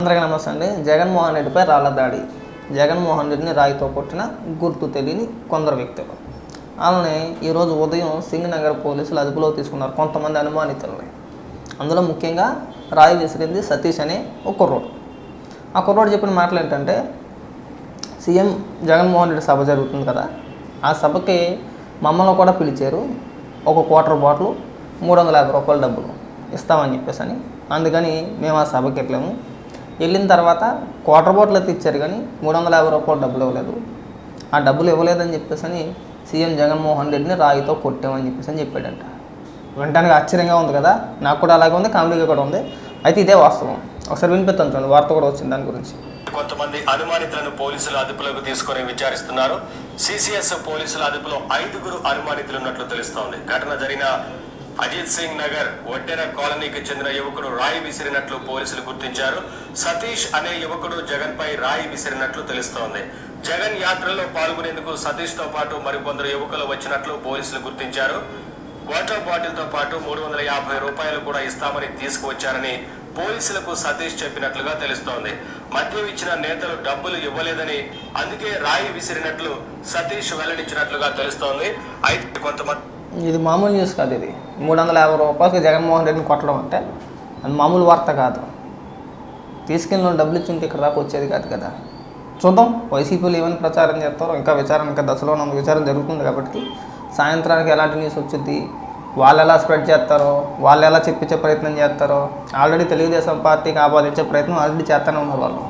అందరికీ నమస్తే అండి. జగన్మోహన్ రెడ్డిపై రాళ్ళ దాడి. జగన్మోహన్ రెడ్డిని రాయితో కొట్టిన గుర్తు తెలియని కొందరు వ్యక్తులు. అలానే ఈరోజు ఉదయం సింగనగర్ పోలీసులు అదుపులో తీసుకున్నారు కొంతమంది అనుమానితులని. అందులో ముఖ్యంగా రాయి విసిరింది సతీష్ అనే ఒక కుర్రోడు. ఆ కుర్రోడు చెప్పిన మాటలు ఏంటంటే సీఎం జగన్మోహన్ రెడ్డి సభ జరుగుతుంది కదా ఆ సభకి మమ్మల్ని కూడా పిలిచారు. ఒక క్వార్టర్ బాటిల్ మూడు వందల యాభై రూపాయల డబ్బులు ఇస్తామని చెప్పేసి అని అందుకని మేము ఆ సభకి వెళ్ళాము వెళ్ళిన తర్వాత క్వార్టర్ బాటిల్ అయితే ఇచ్చారు కానీ మూడు వందల యాభై రూపాయలు డబ్బులు ఇవ్వలేదు. ఆ డబ్బులు ఇవ్వలేదని చెప్పేసి అని సీఎం జగన్మోహన్ రెడ్డిని రాయితో కొట్టామని చెప్పేసి అని చెప్పాడంట. వినడానికి ఆశ్చర్యంగా ఉంది కదా? నాకు కూడా అలాగే ఉంది కామెడీగా కూడా ఉంది. అయితే ఇదే వాస్తవం. ఒకసారి వినిపిస్తాను చూడండి వార్త కూడా వచ్చింది దాని గురించి. కొంతమంది అనుమానితులను పోలీసులు అదుపులోకి తీసుకొని విచారిస్తున్నారు. సిసిఎస్ పోలీసుల అదుపులో ఐదుగురు అనుమానితులు ఉన్నట్లు తెలుస్తోంది. ఘటన జరిగిన అజిత్ సింగ్ నగర్ ఒడ్డెర కాలనీకి చెందిన యువకుడు రాయి విసిరినట్లు పోలీసులు గుర్తించారు. సతీష్ అనే యువకుడు జగన్ పై రాయి విసిరినట్లు తెలుస్తోంది. జగన్ యాత్రలో పాల్గొనేందుకు సతీష్తో పాటు మరికొందరు యువకులు వచ్చినట్లు పోలీసులు గుర్తించారు. వాటర్ బాటిల్తో పాటు మూడు వందల యాభై రూపాయలు కూడా ఇస్తామని తీసుకువచ్చారని పోలీసులకు సతీష్ చెప్పినట్లుగా తెలుస్తోంది. మద్యం ఇచ్చిన నేతలు డబ్బులు ఇవ్వలేదని అందుకే రాయి విసిరినట్లు సతీష్ వెల్లడించినట్లుగా తెలుస్తోంది. అయితే కొంతమంది ఇది మామూలు న్యూస్ కాదు ఇది. మూడు వందల యాభై రూపాయలకి జగన్మోహన్ రెడ్డిని కొట్టడం అంటే అది మామూలు వార్త కాదు. తీసుకెళ్ళిన డబ్బులు ఇచ్చింటే ఇక్కడ దాకా వచ్చేది కాదు కదా. చూద్దాం. వైసీపీలు ఏమైనా ప్రచారం చేస్తారో ఇంకా విచారణ ఇంకా దశలో ఉన్న విచారం జరుగుతుంది కాబట్టి సాయంత్రానికి ఎలాంటి న్యూస్ వచ్చింది వాళ్ళు ఎలా స్ప్రెడ్ చేస్తారో వాళ్ళు ఎలా చెప్పించే ప్రయత్నం చేస్తారో ఆల్రెడీ తెలుగుదేశం పార్టీకి ఆపాదించే ప్రయత్నం ఆల్రెడీ చేస్తూనే ఉన్నారు వాళ్ళు.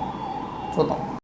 చూద్దాం.